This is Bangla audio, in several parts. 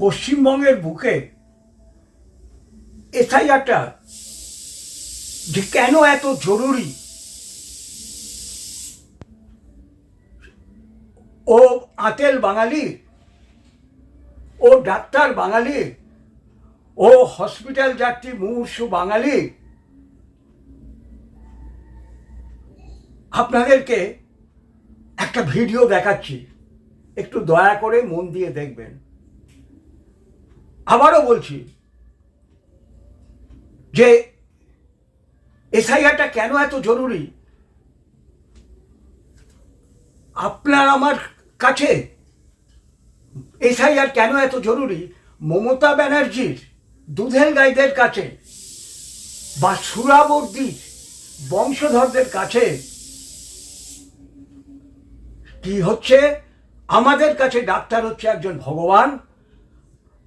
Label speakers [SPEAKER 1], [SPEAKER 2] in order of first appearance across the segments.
[SPEAKER 1] পশ্চিমবঙ্গের বুকে এসআইআরটা যে কেন এত জরুরি? ও আতেল বাঙালি, ও ডাক্তার বাঙালি, ও হসপিটাল যাত্রী মুমূর্ষু বাঙালি, আপনাদেরকে একটা ভিডিও দেখাচ্ছি। একটু দয়া করে মন দিয়ে দেখবেন। আবারও বলছি যে এসআইআরটা কেন এত জরুরি? আপনার আমার কাছে এসআইআর কেন এত জরুরি? মমতা ব্যানার্জির দুধেল গাইদের কাছে বা সুরাবর্দীর বংশধরদের কাছে কি হচ্ছে? আমাদের কাছে ডাক্তার হচ্ছে একজন ভগবান।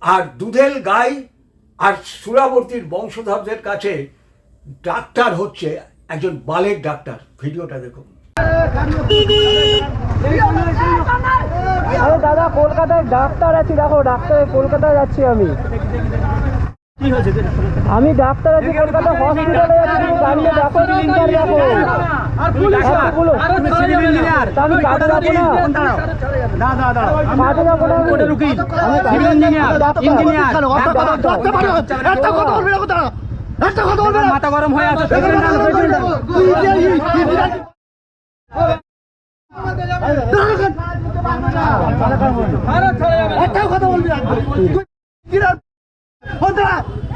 [SPEAKER 1] আর দুধেল গাই আর সুরাবর্তীর বংশধরদের কাছে ডাক্তার হচ্ছে একজন বালের ডাক্তার। ভিডিওটা দেখুন।
[SPEAKER 2] আরে দাদা, কলকাতায় ডাক্তার আছি, দেখো, ডাক্তার কলকাতায় যাচ্ছি আমি। আমি ডাক্তার আছি, কলকাতা হসপিটালে তুমি গাড়িতে দেখো। তিনবার দেখো। হ্যাঁ, বলো। তা আমি কাজে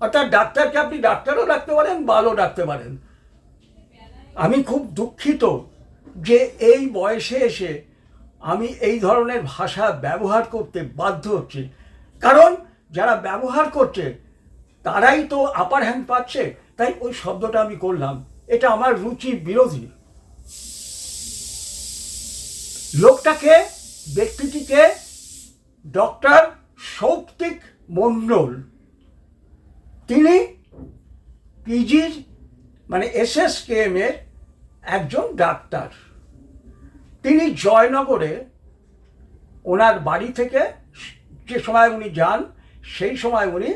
[SPEAKER 1] অর্থাৎ ডাক্তারকে আপনি ডাক্তারও ডাকতে পারেন, বালও ডাকতে পারেন। আমি খুব দুঃখিত যে এই বয়সে এসে আমি এই ধরনের ভাষা ব্যবহার করতে বাধ্য হচ্ছি। কারণ যারা ব্যবহার করছে, তারাই তো আপার হ্যান্ড পাচ্ছে, তাই ওই শব্দটা আমি করলাম। এটা আমার রুচি বিরোধী। লোকটাকে, ব্যক্তিটিকে ডক্টর সৌপ্তিক মণ্ডল তিনি পিজির মানে এস এস এসএসকেএম এর একজন ডাক্তার। তিনি জয়নগরে ওনার বাড়ি থেকে যে সময় উনি যান, সেই সময় উনি এস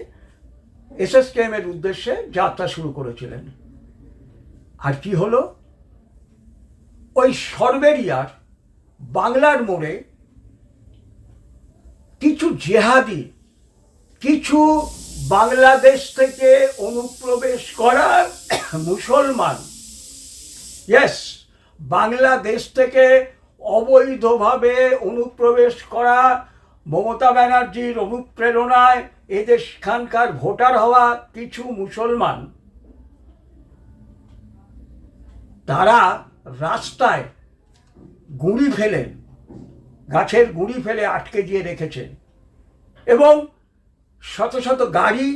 [SPEAKER 1] এস এসএসকেএম এর উদ্দেশ্যে যাত্রা শুরু করেছিলেন। আর কি হলো? ওই সরবেরিয়ার বাংলার মোড়ে কিছু জেহাদি, কিছু বাংলাদেশ থেকে অনুপ্রবেশ করা মুসলমান। ইয়েস বাংলাদেশ থেকে অবৈধভাবে অনুপ্রবেশ করা মমতা ব্যানার্জির অনুপ্রেরণায় এদেশখানকার ভোটার হওয়া কিছু মুসলমান। তারা রাস্তায় গুঁড়ি ফেলে, গাছের গুঁড়ি ফেলে আটকে দিয়ে রেখেছে। এবং শত শত গাড়ি,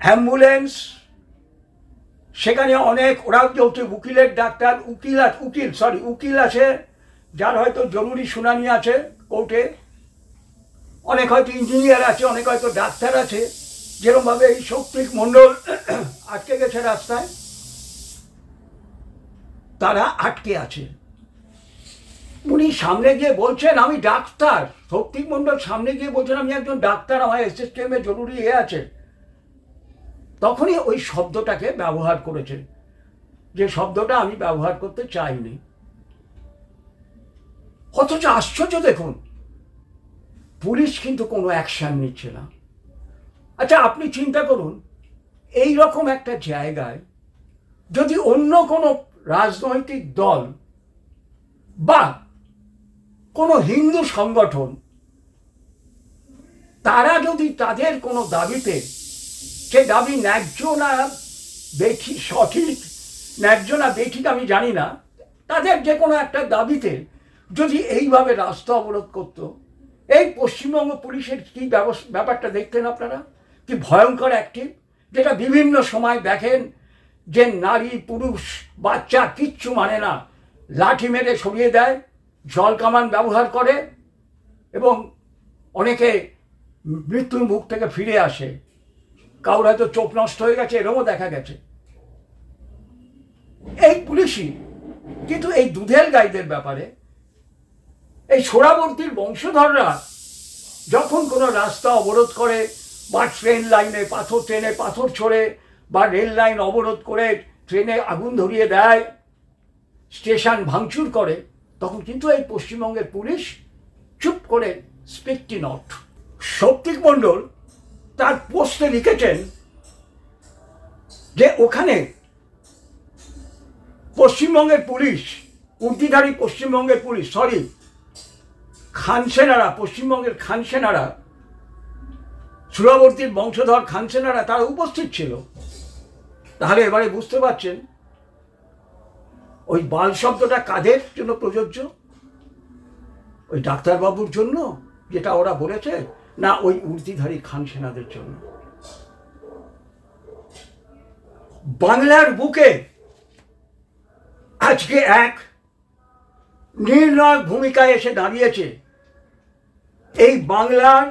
[SPEAKER 1] অ্যাম্বুলেন্স, সেখানে অনেক ওরাও চলছে উকিলের ডাক্তার, উকিল উকিল সরি উকিল আছে, যার হয়তো জরুরি শুনানি আছে কোর্টে। অনেক হয়তো ইঞ্জিনিয়ার আছে, অনেক হয়তো ডাক্তার আছে। যেরকমভাবে এই শক্তিক মণ্ডল আটকে গেছে রাস্তায়, তারা আটকে আছে। উনি সামনে গিয়ে বলছেন, আমি ডাক্তার। শক্তিক মণ্ডল সামনে গিয়ে বলছেন, আমি একজন ডাক্তার, আমার এসএসটিএমে জরুরি এ আছে। তখনই ওই শব্দটাকে ব্যবহার করেছে যে শব্দটা আমি ব্যবহার করতে চাইনি। অথচ আশ্চর্য দেখুন, পুলিশ কিন্তু কোনো অ্যাকশন নিচ্ছে না। আচ্ছা আপনি চিন্তা করুন, এই রকম একটা জায়গায় যদি অন্য কোনো রাজনৈতিক দল বা কোনো হিন্দু সংগঠন, তারা যদি তাদের কোনো দাবিতে সে দাবি ন্যায্য না বেঠি সঠিক ন্যায্য না বেঠিক আমি জানি না, তাদের যে কোনো একটা দাবিতে যদি এইভাবে রাস্তা অবরোধ করতো, এই পশ্চিমবঙ্গ পুলিশের কি ব্যাপারটা দেখতেন আপনারা? কি ভয়ঙ্কর অ্যাক্টিভ যেটা বিভিন্ন সময় দেখেন যে নারী, পুরুষ, বাচ্চা কিচ্ছু মানে না, লাঠি মেরে সরিয়ে দেয় জল কামান ব্যবহার করে এবং অনেকে মৃত্যুর মুখ থেকে ফিরে আসে। কারোর হয়তো চোখ নষ্ট হয়ে গেছে এরকমও দেখা গেছে। এই পুলিশই কিন্তু এই দুধের গাইদের ব্যাপারে এই সোরাবর্তীর বংশধররা যখন কোনো রাস্তা অবরোধ করে বা ট্রেন লাইনে পাথর ট্রেনে পাথর ছড়ে বা রেল লাইন অবরোধ করে ট্রেনে আগুন ধরিয়ে দেয়, স্টেশন ভাঙচুর করে তখন কিন্তু এই পশ্চিমবঙ্গের পুলিশ চুপ করে স্পিকটি নট। সৌপ্তিক মণ্ডল তার পোস্টে লিখেছেন যে ওখানে পশ্চিমবঙ্গের পুলিশ, উর্দিধারী পশ্চিমবঙ্গের পুলিশ সরি খানসেনারা পশ্চিমবঙ্গের খানসেনারা সুরাবর্তীর বংশধর খানসেনারা তারা উপস্থিত ছিল। তাহলে এবারে বুঝতে পারছেন ওই বাল শব্দটা কাদের জন্য প্রযোজ্য? ওই ডাক্তারবাবুর জন্য, যেটা ওরা বলেছে, না ওই উর্দিধারী খান সেনাদের জন্য? বাংলার বুকে আজকে এক নির্ণায়ক ভূমিকায় এসে দাঁড়িয়েছে। এই বাংলার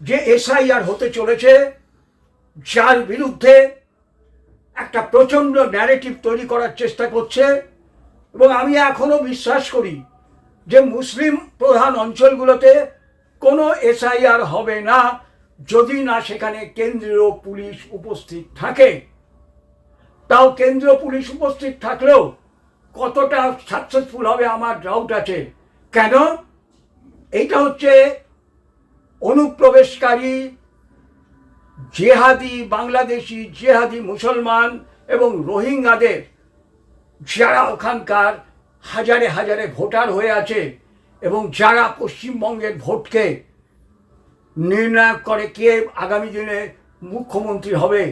[SPEAKER 1] যে এসআইআর হতে চলেছে, যার বিরুদ্ধে একটা প্রচণ্ড ন্যারেটিভ তৈরি করার চেষ্টা করছে এবং আমি এখনও বিশ্বাস করি যে মুসলিম প্রধান অঞ্চলগুলোতে কোনো এসআইআর হবে না যদি না সেখানে কেন্দ্রীয় পুলিশ উপস্থিত থাকে। তাও কেন্দ্রীয় পুলিশ উপস্থিত থাকলেও কতটা সাকসেসফুল হবে আমার ডাউট আছে। কেন? এইটা হচ্ছে অনুপ্রবেশকারী জেহাদি বাংলাদেশি, জেহাদি মুসলমান এবং রোহিঙ্গাদের, যারা ওখানকার হাজারে হাজারে ভোটার হয়ে আছে এবং যারা পশ্চিমবঙ্গের ভোটকে নির্ণায়ক করে কে আগামী দিনে মুখ্যমন্ত্রী হবে,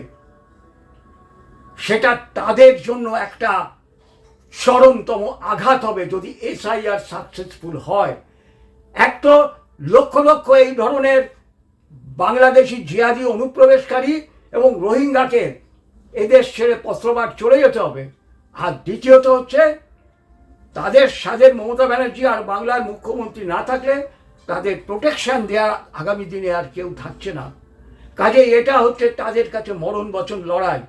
[SPEAKER 1] সেটা তাদের জন্য একটা চরমতম আঘাত হবে যদি এসআইআর সাকসেসফুল হয়। এক তো লক্ষ লক্ষ এই ধরনের বাংলাদেশি জিহাদি অনুপ্রবেশকারী এবং রোহিঙ্গাকে এদেশ ছেড়ে পত্রবার চলে যেতে হবে। আর দ্বিতীয়ত হচ্ছে, তাদের সাথে মমতা ব্যানার্জি আর বাংলার মুখ্যমন্ত্রী না থাকলে তাদের প্রোটেকশন দেওয়া আগামী দিনে আর কেউ থাকছে না। কাজে এটা হচ্ছে তাদের কাছে মরণ বচন লড়াই।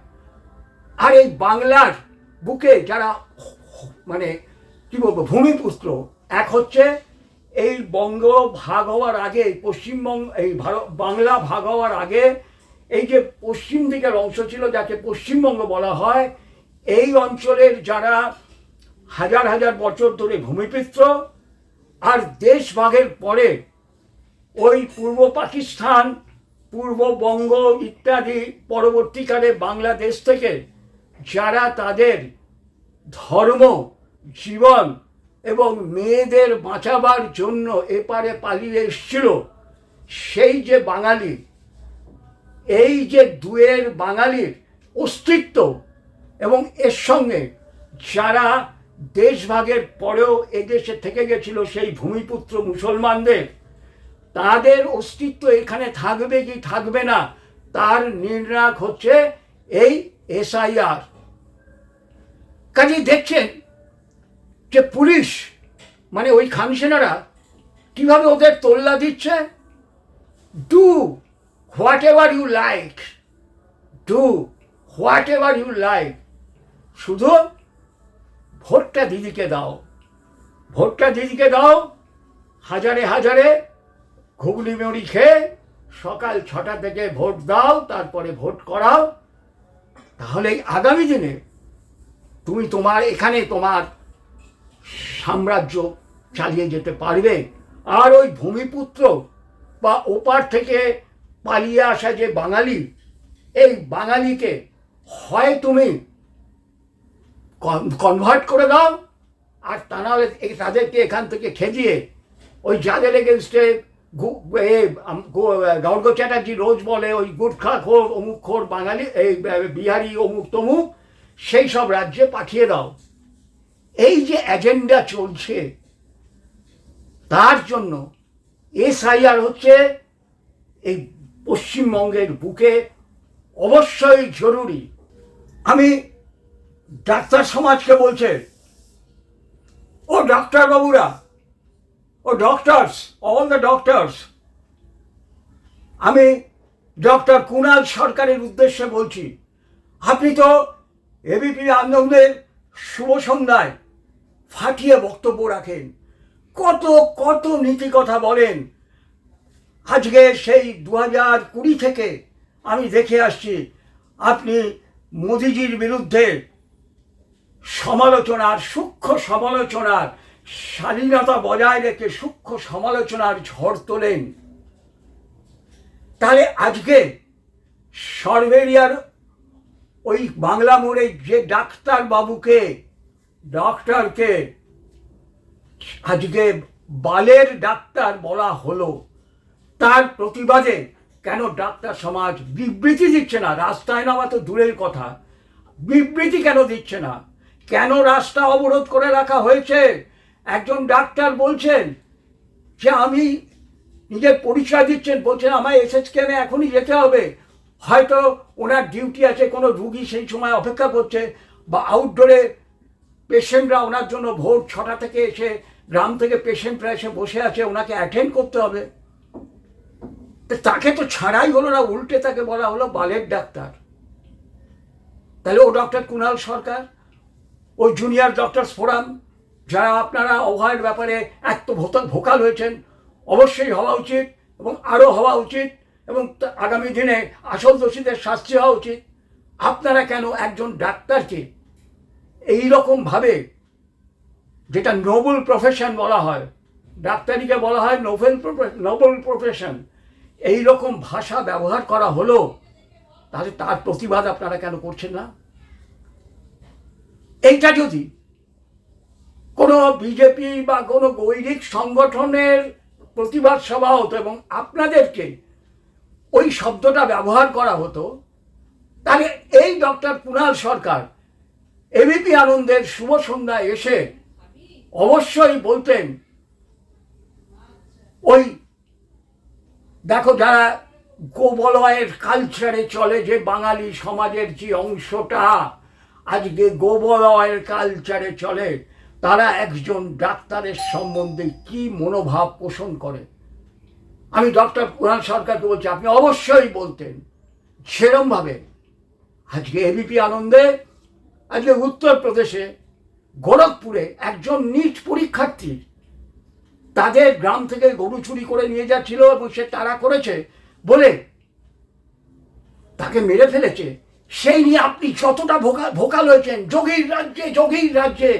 [SPEAKER 1] আর এই বাংলার বুকে যারা মানে কি বলব, ভূমিপুত্র, এক হচ্ছে এই বঙ্গ ভাগ হওয়ার আগে, পশ্চিমবঙ্গ, এই ভারত, বাংলা ভাগ হওয়ার আগে, এই যে পশ্চিম দিকের অংশ ছিল, যাকে পশ্চিমবঙ্গ বলা হয়, এই অঞ্চলের যারা হাজার হাজার বছর ধরে ভূমিপুত্র আর দেশ ভাগের পরে ওই পূর্ব পাকিস্তান পূর্ববঙ্গ ইত্যাদি পরবর্তীকালে বাংলাদেশ থেকে যারা তাদের ধর্ম, জীবন এবং মেয়েদের বাঁচাবার জন্য এপারে পালিয়ে এসছিল সেই যে বাঙালি, এই যে দুয়ের বাঙালির অস্তিত্ব এবং এর সঙ্গে যারা দেশভাগের পরেও এদেশে থেকে গেছিল সেই ভূমিপুত্র মুসলমানদের, তাদের অস্তিত্ব এখানে থাকবে কি থাকবে না, তার নির্ণায়ক হচ্ছে এই এসআইআর। কাজেই দেখছেন যে পুলিশ মানে ওই খানসেনারা কীভাবে ওদের তোল্লা দিচ্ছে? Do whatever you like do whatever you like শুধু ভোটটা দিদিকে দাও। ভোটটা দিদিকে দাও। হাজারে হাজারে ঘুগনি মেউরি খেয়ে সকাল ছটা থেকে ভোট দাও, তারপরে ভোট করাও। তাহলে আগামী দিনে তুমি তোমার, এখানে তোমার সাম্রাজ্য চালিয়ে যেতে পারবে। আর ওই ভূমিপুত্র বা ওপার থেকে পালিয়ে আসা যে বাঙালি, এই বাঙালিকে হয় তুমি কনভার্ট করে দাও, আর তা নাহলে তাদেরকে এখান থেকে খেজিয়ে ওই যাদের এগেনস্টে গৌরব চ্যাটার্জি রোজ বলে ওই গুটখা খোর, অমুক খোর বাঙালি, এই বিহারি অমুক তমুক, সেই সব রাজ্যে পাঠিয়ে দাও। এই যে এজেন্ডা চলছে, তার জন্য এসআইআর হচ্ছে এই পশ্চিমবঙ্গের বুকে অবশ্যই জরুরি। আমি ডাক্তার সমাজকে বলছে, ও ডাক্তার বাবুরা ও ডক্টরস অল দ্য ডক্টরস আমি ডক্টর কুণাল সরকারের উদ্দেশ্যে বলছি, আপনি তো এবিপি আনন্দের শুভ সন্ধ্যায় ফাটিয়ে বক্তব্য রাখেন। কত কত নীতি কথা বলেন। আজকে সেই দু হাজার কুড়ি থেকে আমি দেখে আসছি, আপনি মোদিজির বিরুদ্ধে সমালোচনার, সূক্ষ্ম সমালোচনার, স্বাধীনতা বজায় রেখে সূক্ষ্ম সমালোচনার ঝড় তোলেন। তাহলে আজকে সরবেরিয়ার ওই বাংলা মোড়ে যে ডাক্তার বাবুকে ডক্টরকে আজকে বালের ডাক্তার বলা হলো। তার প্রতিবাদে কেন ডাক্তার সমাজ বিবৃতি দিচ্ছে না? রাস্তায় নামা তো দূরের কথা। বিবৃতি কেন দিচ্ছে না? কেন রাস্তা অবরোধ করে রাখা হয়েছে? একজন ডাক্তার বলছেন যে আমি নিজের পরিচয় দিচ্ছেন, বলছেন আমায় এসএসকেমে এখনই যেতে হবে। হয়তো ওনার ডিউটি আছে, কোনো রুগী সেই সময় অপেক্ষা করছে বা আউটডোরে পেশেন্টরা ওনার জন্য ভোর ছটা থেকে এসে, গ্রাম থেকে পেশেন্টরা এসে বসে আছে, ওনাকে অ্যাটেন্ড করতে হবে। তাকে তো ছাড়াই হলো না, উল্টে তাকে বলা হলো বালের ডাক্তার। তাহলে ও ডক্টর কুণাল সরকার, ও জুনিয়র ডক্টরস ফোরাম, যারা আপনারা অভয়ের ব্যাপারে এত ভোকাল হয়েছেন, অবশ্যই হওয়া উচিত এবং আরও হওয়া উচিত এবং আগামী দিনে আসল দোষীদের শাস্তি হওয়া উচিত। আপনারা কেন একজন ডাক্তারকে এই রকমভাবে যেটা নোবেল প্রফেশন বলা হয়, ডাক্তারিকে বলা হয় নোবেল নোবেল প্রফেশন এই রকম ভাষা ব্যবহার করা হলো, তাহলে তার প্রতিবাদ আপনারা কেন করছেন না? এইটা যদি কোনো বিজেপি বা কোনো গৈরিক সংগঠনের প্রতিবাদ সভা হতো এবং আপনাদেরকে ওই শব্দটা ব্যবহার করা হতো, তাহলে এই ডক্টর কুণাল সরকার এবিপি আনন্দের শুভ সন্ধ্যায় এসে অবশ্যই বলতেন, ওই দেখো যারা গোবলয়ের কালচারে চলে, যে বাঙালি সমাজের যে অংশটা, আজকে গোবলয়ের কালচারে চলে, তারা একজন ডাক্তারের সম্বন্ধে কি মনোভাব পোষণ করে? আমি ডক্টর কুণাল সরকারকে বলছি, আপনি অবশ্যই বলতেন। সেরমভাবে আজকে এবিপি আনন্দে আজকে উত্তরপ্রদেশে গোরখপুরে একজন নিট পরীক্ষার্থী তাদের গ্রাম থেকে গরু চুরি করে নিয়ে যাচ্ছিল এবং সে তারা করেছে বলে তাকে মেরে ফেলেছে। সেই নিয়ে আপনি যতটা ভোকা ভোকাল হয়েছেন যোগীর রাজ্যে যোগীর রাজ্যে।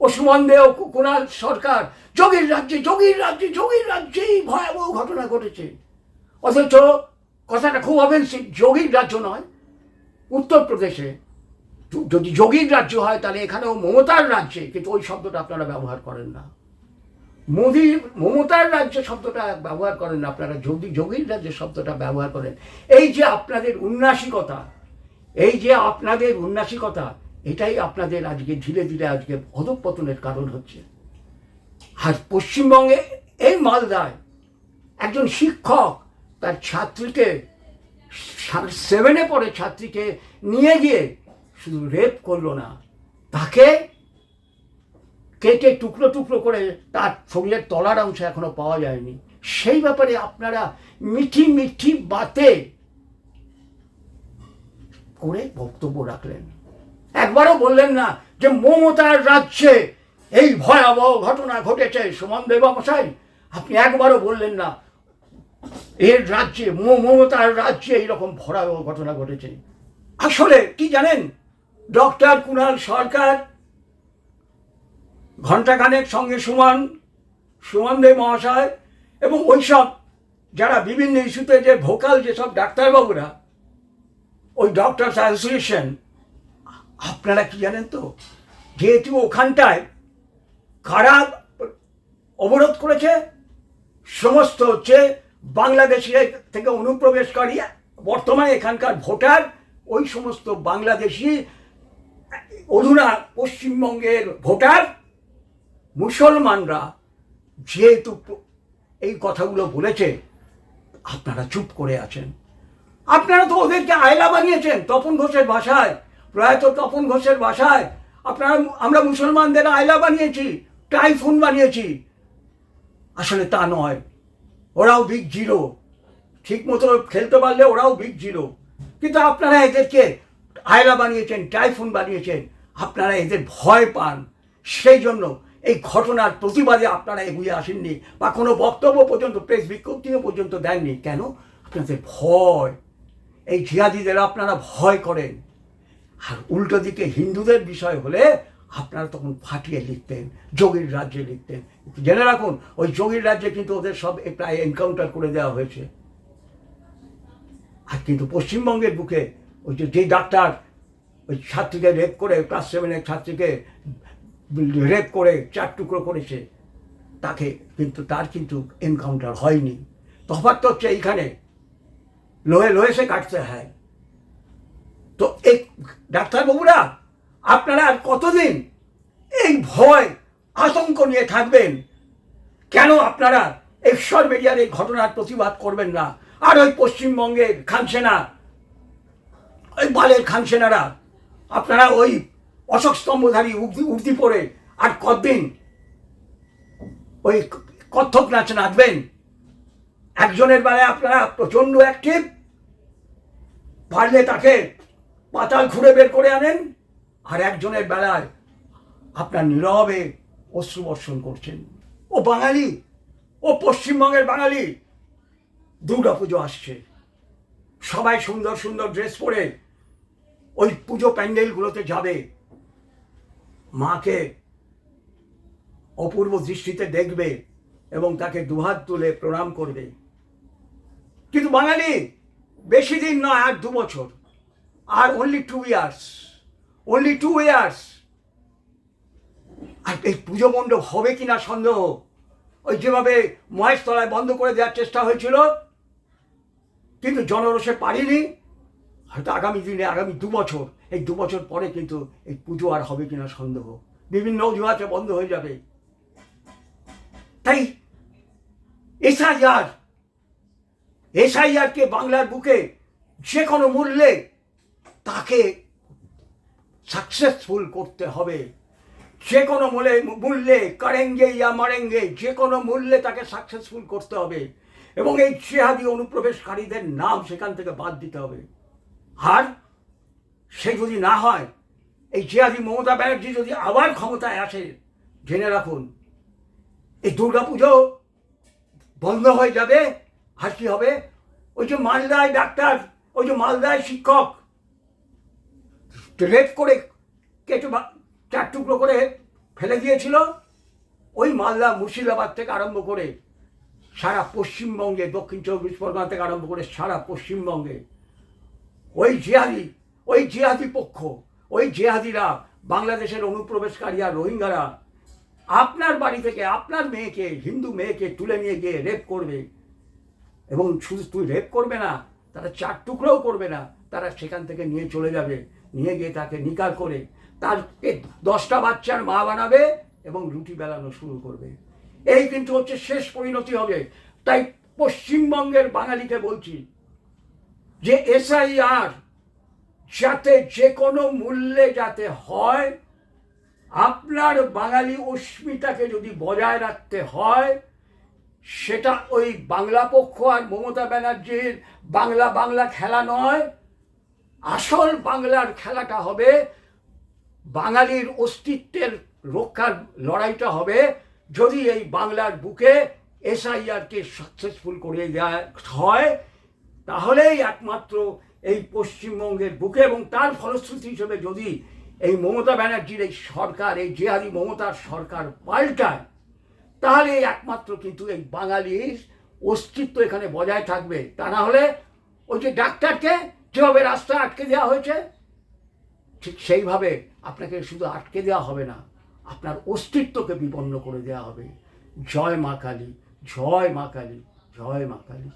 [SPEAKER 1] ও সুমন দেও কুণাল সরকার, যোগীর রাজ্যে যোগীর রাজ্যে, যোগীর রাজ্যেই ভয়াবহ ঘটনা ঘটেছে। অথচ কথাটা খুব অফেন্সিভ যোগীর রাজ্য নয় উত্তরপ্রদেশে যদি যোগীর রাজ্য হয়, তাহলে এখানেও মমতার রাজ্যে, কিন্তু ওই শব্দটা আপনারা ব্যবহার করেন না। মোদির মমতার রাজ্য শব্দটা ব্যবহার করেন না, আপনারা যোগী, যোগীর রাজ্য শব্দটা ব্যবহার করেন। এই যে আপনাদের উন্নাসিকতা, এই যে আপনাদের উন্নাসিকতা, এটাই আপনাদের আজকে ধীরে ধীরে আজকে অধঃপতনের কারণ হচ্ছে। আর পশ্চিমবঙ্গে এই মালদায় একজন শিক্ষক, তার ছাত্রীকে সেভেনে পড়ে ছাত্রীকে নিয়ে গিয়ে শুধু রেপ করল না, তাকে কেটে টুকরো টুকরো করে তার শরীরের তলার অংশ এখনও পাওয়া যায়নি। সেই ব্যাপারে আপনারা মিঠি মিঠি বাতে করে বক্তব্য রাখলেন। একবারও বললেন না যে মমতার রাজ্যে এই ভয়াবহ ঘটনা ঘটেছে। সুমন দেবামশাই আপনি একবারও বললেন না, এর রাজ্যে, মমতার রাজ্যে এইরকম ভয়াবহ ঘটনা ঘটেছে। আসলে কি জানেন ডক্টর কুণাল সরকার, ঘণ্টাখানেক সঙ্গে সুমন সুমন দেব মহাশয় এবং ওইসব যারা বিভিন্ন ইস্যুতে যে ভোকাল যেসব ডাক্তারবাবুরা, ওই ডক্টরস অ্যাসোসিয়েশন আপনারা কি জানেন তো? যেহেতু ওখানটায় কারা অবরোধ করেছে, সমস্ত হচ্ছে বাংলাদেশি থেকে অনুপ্রবেশকারী, বর্তমানে এখানকার ভোটার, ওই সমস্ত বাংলাদেশি অধুনা পশ্চিমবঙ্গের ভোটার, মুসলমানরা যেহেতু এই কথাগুলো বলেছে, আপনারা চুপ করে আছেন। আপনারা তো ওদেরকে আয়লা বানিয়েছেন তপন ঘোষের ভাষায়, প্রয়াত তপন ঘোষের ভাষায়। আপনারা আমরা মুসলমানদের আয়লা বানিয়েছি, টাইফুন বানিয়েছি। আসলে তা নয়, ওরাও বিগ জিরো। ঠিক মতো খেলতে পারলে ওরাও বিগ জিরো। কিন্তু আপনারা এদেরকে আয়লা বানিয়েছেন, টাইফুন বানিয়েছেন আপনারা এদের ভয় পান। সেই জন্য এই ঘটনার প্রতিবাদে আপনারা এগিয়ে আসেননি বা কোনো বক্তব্য পর্যন্ত, প্রেস বিজ্ঞপ্তিও পর্যন্ত দেননি। কেন? আপনাদের ভয়। এই জিহাদিদের আপনারা ভয় করেন। আর উল্টো দিকে হিন্দুদের বিষয় হলে আপনারা তখন ফাটিয়ে লিখতেন, যোগীর রাজ্যে লিখতেন। জেনে রাখুন, ওই যোগীর রাজ্যে কিন্তু ওদের সব প্রায় এনকাউন্টার করে দেওয়া হয়েছে। আর কিন্তু পশ্চিমবঙ্গের বুকে ওই যে ডাক্তার ওই ছাত্রীকে রেপ করে ক্লাস সেভেনের ছাত্রীকে রেপ করে, চার টুকরো করেছে। তাকে কিন্তু, তার কিন্তু এনকাউন্টার হয়নি। তফাৎ তো হচ্ছে এইখানে। লোহে লোহে সে কাটতে হয়। তো এই ডাক্তারবাবুরা, আপনারা আর কতদিন এই ভয়, আতঙ্ক নিয়ে থাকবেন? কেন আপনারা ঈশ্বর মিডিয়ার এই ঘটনার প্রতিবাদ করবেন না? আর ওই পশ্চিমবঙ্গের খানসেনা, ওই বালের খানসেনারা আপনারা ওই অশোক স্তম্ভধারী উর্দি উর্দি পরে আর কতদিন ওই কত্থক নাচ নাচবেন? একজনের বেলায় আপনারা প্রচণ্ড অ্যাক্টিভ পারলে তাকে পাতাল ঘুরে বের করে আনেন আর একজনের বেলায় আপনার নীরবে অশ্রুবর্ষণ করছেন। ও বাঙালি, ও পশ্চিমবঙ্গের বাঙালি দুর্গা পুজো আসছে। সবাই সুন্দর সুন্দর ড্রেস পরে ওই পুজো প্যান্ডেলগুলোতে যাবে। মাকে অপূর্ব দৃষ্টিতে দেখবে এবং তাকে দুহাত তুলে প্রণাম করবে। কিন্তু বাঙালি, বেশি দিন নয়, আর দু বছর। আর only two years only two years আর এই পুজো মণ্ডপ হবে কিনা সন্দেহ, ওই যেভাবে মহেশতলায় বন্ধ করে দেওয়ার চেষ্টা হয়েছিল, কিন্তু জনরসে পারিনি। হয়তো আগামী দিনে, আগামী দু বছর, এই দু বছর পরে কিন্তু এই পুজো আর হবে কিনা সন্দেহ। বিভিন্ন অজুহাতে বন্ধ হয়ে যাবে। তাই এসআইআর, এসআইআরকে বাংলার বুকে যে কোনো মূল্যে তাকে সাকসেসফুল করতে হবে। যে কোনো মূল্যে মূল্যে কারেঙ্গে ইয়া মারেঙ্গে, যে কোনো মূল্যে তাকে সাকসেসফুল করতে হবে। এবং এই জেহাদি অনুপ্রবেশকারীদের নাম সেখান থেকে বাদ দিতে হবে। আর সে যদি না হয়, এই জেহাদি মমতা ব্যানার্জি যদি আবার ক্ষমতায় আসে, জেনে রাখুন, এই দুর্গাপুজো বন্ধ হয়ে যাবে, আর কি হবে? ওই যে মালদায় ডাক্তার, ওই যে মালদায় শিক্ষক, রেপ করে কেটে চার টুকরো করে ফেলে দিয়েছিল। ওই মালদা মুর্শিদাবাদ থেকে আরম্ভ করে সারা পশ্চিমবঙ্গে, দক্ষিণ চব্বিশ পরগনা থেকে আরম্ভ করে সারা পশ্চিমবঙ্গে ওই জিহাদি ওই জিহাদি পক্ষ, ওই জিহাদিরা বাংলাদেশের অনুপ্রবেশকারী আর রোহিঙ্গারা আপনার বাড়ি থেকে আপনার মেয়েকে, হিন্দু মেয়েকে তুলে নিয়ে গিয়ে রেপ করবে। এবং শুধু তুই রেপ করবে না, তারা চার টুকরোও করবে না, তারা সেখান থেকে নিয়ে চলে যাবে, নিয়ে গিয়ে তাকে নিকাল করে, তারকে দশটা বাচ্চার মা বানাবে এবং রুটি বেলানো শুরু করবে। এই কিন্তু হচ্ছে শেষ পরিণতি হবে। তাই পশ্চিমবঙ্গের বাঙালিকে বলছি যে এসআইআর যাতে যে কোনো মূল্যে যাতে হয়, আপনার বাঙালি অস্মিতাকে যদি বজায় রাখতে হয়, সেটা ওই বাংলা পক্ষ আর মমতা ব্যানার্জির বাংলা বাংলা খেলা নয়, আসল বাংলার খেলাটা হবে, বাঙালির অস্তিত্বের রক্ষার লড়াইটা হবে, যদি এই বাংলার বুকে এসআইআরকে সাকসেসফুল করে দেওয়া হয় তাহলেই একমাত্র এই পশ্চিমবঙ্গের বুকে এবং তার ফলশ্রুতি হিসেবে যদি এই মমতা ব্যানার্জির এই সরকার, এই জেহাদি মমতার সরকার পাল্টায়, তাহলে একমাত্র কিন্তু এই বাঙালির অস্তিত্ব এখানে বজায় থাকবে। তা না হলে ওই যে ডাক্তারকে যেভাবে রাস্তায় আটকে দেওয়া হয়েছে, ঠিক সেইভাবে আপনাকে শুধু আটকে দেওয়া হবে না, আপনার অস্তিত্বকে বিপন্ন করে দেওয়া হবে। জয় মা কালী, জয় মা কালী, জয় মা কালী।